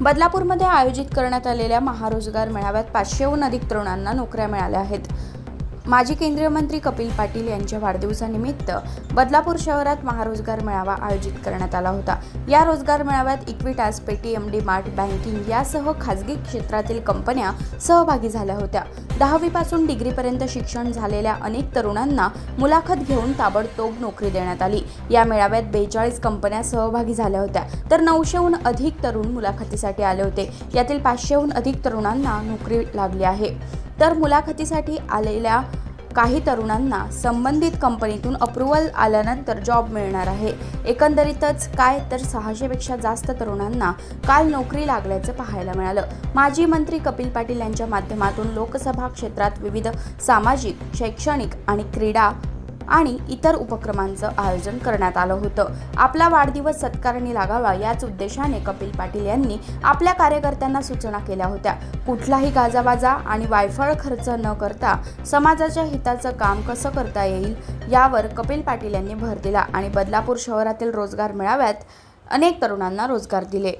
बदलापूरमध्ये आयोजित करण्यात आलेल्या महारोजगार मेळाव्यात पाचशेहून अधिक तरुणांना नोकऱ्या मिळाल्या आहेत. माजी केंद्रीय मंत्री कपिल पाटील यांच्या वाढदिवसानिमित्त बदलापूर शहरात महारोजगार मेळावा आयोजित करण्यात आला होता. या रोजगार मेळाव्यात Equitas Paytm D Mart banking यासह खाजगी क्षेत्रातील कंपन्या सहभागी झाल्या होत्या. दहावीपासून डिग्रीपर्यंत शिक्षण झालेल्या अनेक तरुणांना मुलाखत घेऊन ताबडतोब नोकरी देण्यात आली. या मेळाव्यात बेचाळीस कंपन्या सहभागी झाल्या होत्या. तर नऊशेहून अधिक तरुण मुलाखतीसाठी आले होते. यातील पाचशेहून अधिक तरुणांना नोकरी लागली आहे. तर मुलाखतीसाठी आलेल्या काही तरुणांना संबंधित कंपनीतून अप्रुव्हल आल्यानंतर जॉब मिळणार आहे. एकंदरीतच काय तर सहाशेपेक्षा जास्त तरुणांना काल नोकरी लागल्याचं पाहायला मिळालं. माजी मंत्री कपिल पाटील यांच्या माध्यमातून लोकसभा क्षेत्रात विविध सामाजिक शैक्षणिक आणि क्रीडा आणि इतर उपक्रमांचं आयोजन करण्यात आलं होतं. आपला वाढदिवस सत्कारणी लागावा याच उद्देशाने कपिल पाटील यांनी आपल्या कार्यकर्त्यांना सूचना केल्या होत्या. कुठलाही गाजाबाजा आणि वायफळ खर्च न करता समाजाच्या हिताचं काम कसं करता येईल यावर कपिल पाटील यांनी भर दिला आणि बदलापूर शहरातील रोजगार मेळाव्यात अनेक तरुणांना रोजगार दिले.